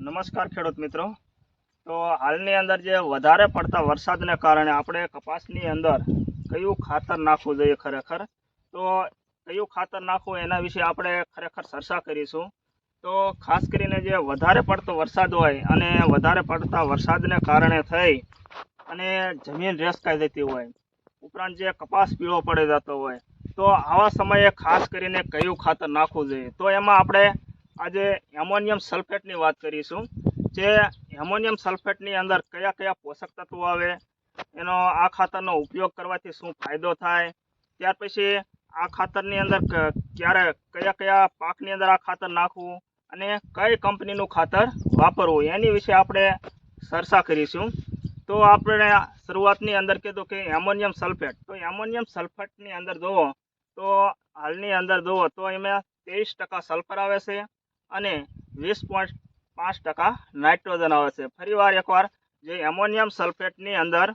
નમસ્કાર ખેડૂત મિત્રો. તો હાલની અંદર જે વધારે પડતા વરસાદને કારણે આપણે કપાસની અંદર કયું ખાતર નાખવું જોઈએ ખરેખર? તો કયું ખાતર નાખવું એના વિશે આપણે ખરેખર ચર્ચા કરીશું. તો ખાસ કરીને જે વધારે પડતો વરસાદ હોય અને વધારે પડતા વરસાદને કારણે થઈ અને જમીન રેસકાઈ જતી હોય, ઉપરાંત જે કપાસ પીળો પડી જતો હોય, તો આવા સમયે ખાસ કરીને કયું ખાતર નાખવું જોઈએ? તો એમાં આપણે આજે એમોનિયમ સલ્ફેટની વાત કરીશું, જે એમોનિયમ સલ્ફેટની અંદર કયા કયા પોષક તત્વો આવે, એનો આ ખાતરનો ઉપયોગ કરવાથી શું ફાયદો થાય, ત્યાર પછી આ ખાતરની અંદર ક્યારે કયા કયા પાકની અંદર આ ખાતર નાખવું અને કઈ કંપનીનું ખાતર વાપરવું, એની વિશે આપણે ચર્ચા કરીશું. તો આપણે શરૂઆતની અંદર કીધું કે એમોનિયમ સલ્ફેટ તો એમોનિયમ સલ્ફેટની અંદર જુઓ, તો હાલની અંદર જુઓ, તો એમાં ત્રેવીસ ટકા સલ્ફર આવે છે અને વીસ પોઈન્ટ પાંચ ટકા નાઇટ્રોજન આવે છે. ફરીવાર એકવાર, જે એમોનિયમ સલ્ફેટની અંદર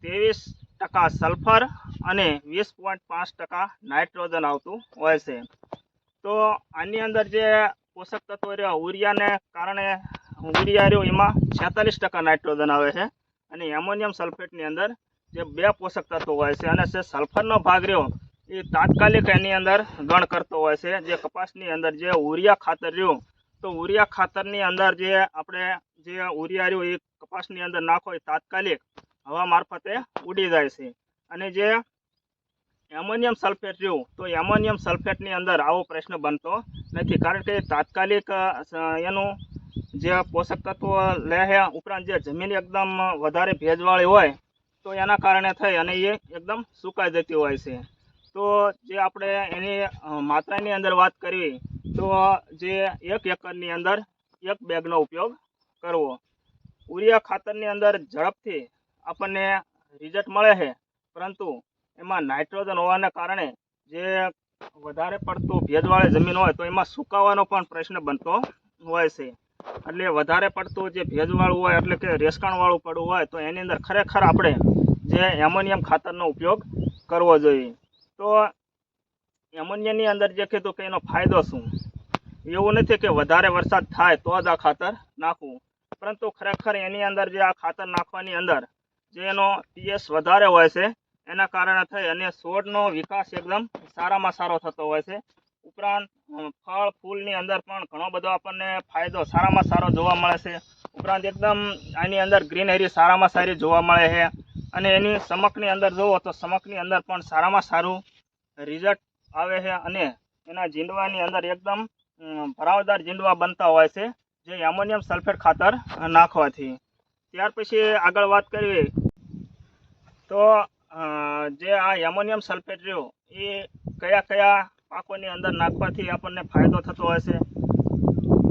ત્રેવીસ ટકા સલ્ફર અને વીસ પોઈન્ટ પાંચ ટકા નાઇટ્રોજન આવતું હોય છે. તો આની અંદર જે પોષક તત્વો રહ્યા ઉરિયાને કારણે ઉરિયા રહ્યો, એમાં છેતાલીસ ટકા નાઇટ્રોજન આવે છે. અને એમોનિયમ સલ્ફેટની અંદર જે બે પોષક તત્વો હોય છે, અને જે સલ્ફરનો ભાગ રહ્યો એ તાત્કાલિક એની અંદર ગણ કરતો હોય છે. જે કપાસની અંદર જે ઉરિયા ખાતર રહ્યું, તો ઉરિયા ખાતરની અંદર જે આપણે જે ઉરિયા રહ્યું એ કપાસની અંદર નાખો એ તાત્કાલિક હવા મારફતે ઉડી જાય છે. અને જે એમોનિયમ સલ્ફેટ રહ્યું, તો એમોનિયમ સલ્ફેટની અંદર આવો પ્રશ્ન બનતો નથી. કારણ કે તાત્કાલિક એનું જે પોષક તત્વો લે ઉપરાંત જે જમીન એકદમ વધારે ભેજવાળી હોય, તો એના કારણે થઈ અને એ એકદમ સુકાઈ જતી હોય છે. તો જે આપણે એની માત્રાની અંદર વાત કરવી, તો જે એક એકરની અંદર એક બેગનો ઉપયોગ કરવો. ઉરિયા ખાતરની અંદર ઝડપથી આપણને રિઝલ્ટ મળે છે, પરંતુ એમાં નાઇટ્રોજન હોવાને કારણે જે વધારે પડતું ભેજવાળી જમીન હોય તો એમાં સુકાવાનો પણ પ્રશ્ન બનતો હોય છે. એટલે વધારે પડતું જે ભેજવાળું હોય, એટલે કે રેસકાણવાળું પડવું હોય, તો એની અંદર ખરેખર આપણે જે એમોનિયમ ખાતરનો ઉપયોગ કરવો જોઈએ. તો એમોનિયાની અંદર જે કીધું કે એનો ફાયદો શું? એવું નથી કે વધારે વરસાદ થાય તો જ આ ખાતર નાખવું. પરંતુ ખરેખર એની અંદર જે આ ખાતર નાખવાની અંદર જે એનો પીએસ વધારે હોય છે, એના કારણે થઈ અને છોડનો વિકાસ એકદમ સારામાં સારો થતો હોય છે. ઉપરાંત ફળ, ફૂલની અંદર પણ ઘણો બધો આપણને ફાયદો સારામાં સારો જોવા મળે છે. ઉપરાંત એકદમ આની અંદર ગ્રીનરી સારામાં સારી જોવા મળે છે. અને એની સમકની અંદર જુઓ તો સમકની અંદર પણ સારામાં સારું રિઝલ્ટ આવે છે અને એના જીંડવાની અંદર એકદમ ભરાવદાર જીંડવા બનતા હોય છે, જે એમોનિયમ સલ્ફેટ ખાતર નાખવાથી. ત્યાર પછી આગળ વાત કરીએ તો જે આ એમોનિયમ સલ્ફેટ રહ્યો, એ કયા કયા પાકોની અંદર નાખવાથી આપણને ફાયદો થતો હોય છે?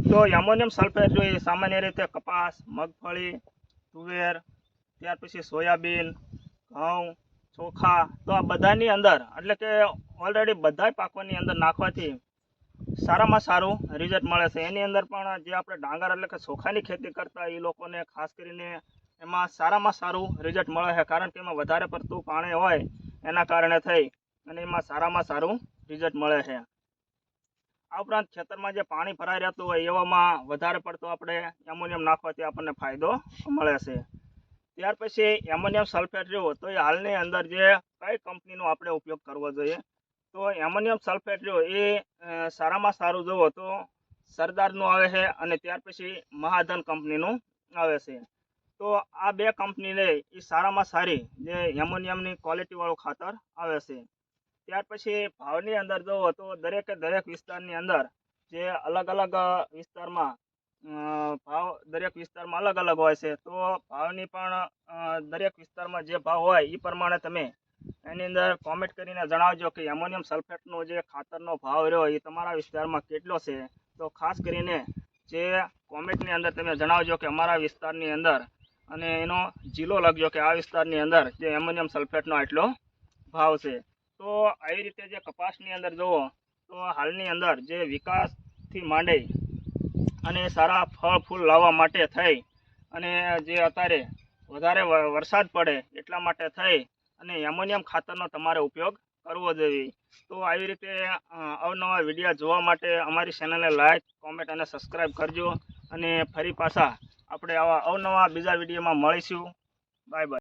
તો એમોનિયમ સલ્ફેટ રહ્યો એ સામાન્ય રીતે કપાસ, મગફળી, તુવેર ત્યાર પછી સોયાબીન, ઘઉં, ચોખા, તો આ બધાની અંદર, એટલે કે ઓલરેડી બધા પાકોની અંદર નાખવાથી સારામાં સારું રિઝલ્ટ મળે છે. એની અંદર પણ જે આપણે ડાંગર એટલે કે ચોખાની ખેતી કરતા એ લોકોને, ખાસ કરીને એમાં સારામાં સારું રિઝલ્ટ મળે છે. કારણ કે એમાં વધારે પડતું પાણી હોય એના કારણે થઈ અને એમાં સારામાં સારું રિઝલ્ટ મળે છે. આ ઉપરાંત ખેતરમાં જે પાણી ભરાઈ રહેતું હોય એવામાં વધારે પડતું આપણે એમોનિયમ નાખવાથી આપણને ફાયદો મળે છે. ત્યાર પછી એમોનિયમ સલ્ફેટ રહ્યો તો એ હાલની અંદર જે કઈ કંપનીનો આપણે ઉપયોગ કરવો જોઈએ? તો એમોનિયમ સલ્ફેટ રહ્યો એ સારામાં સારું જુઓ તો સરદારનું આવે છે અને ત્યાર પછી મહાધન કંપનીનું આવે છે. તો આ બે કંપનીને એ સારામાં સારી જે એમોનિયમની ક્વોલિટીવાળું ખાતર આવે છે. ત્યાર પછી ભાવની અંદર જુઓ તો દરેકે દરેક વિસ્તારની અંદર જે અલગ અલગ વિસ્તારમાં ભાવ દરેક વિસ્તારમાં અલગ અલગ હોય છે. તો ભાવની પણ દરેક વિસ્તારમાં જે ભાવ હોય એ પ્રમાણે તમે એની અંદર કોમેન્ટ કરીને જણાવજો કે એમોનિયમ સલ્ફેટનો જે ખાતરનો ભાવ રહ્યો એ તમારા વિસ્તારમાં કેટલો છે. તો ખાસ કરીને જે કોમેન્ટની અંદર તમે જણાવજો કે અમારા વિસ્તારની અંદર અને એનો જિલ્લો લખજો કે આ વિસ્તારની અંદર જે એમોનિયમ સલ્ફેટનો આટલો ભાવ છે. તો આવી રીતે જે કપાસની અંદર જુઓ, તો હાલની અંદર જે વિકાસથી માંડી અને સારા ફળ ફૂલ લાવવા માટે થઈ. અને જે અત્યારે વધારે વરસાદ પડે એટલા માટે થઈ. અને એમોનિયમ ખાતરનો તમારે ઉપયોગ કરવો જોઈએ. તો આવી રીતે અવનવા વીડિયો જોવા માટે અમારી ચેનલને લાઈક, કોમેન્ટ અને સબસ્ક્રાઈબ કરજો. અને ફરી પાછા આપણે આવા અવનવા બીજા વિડીયોમાં મળીશું. Bye bye.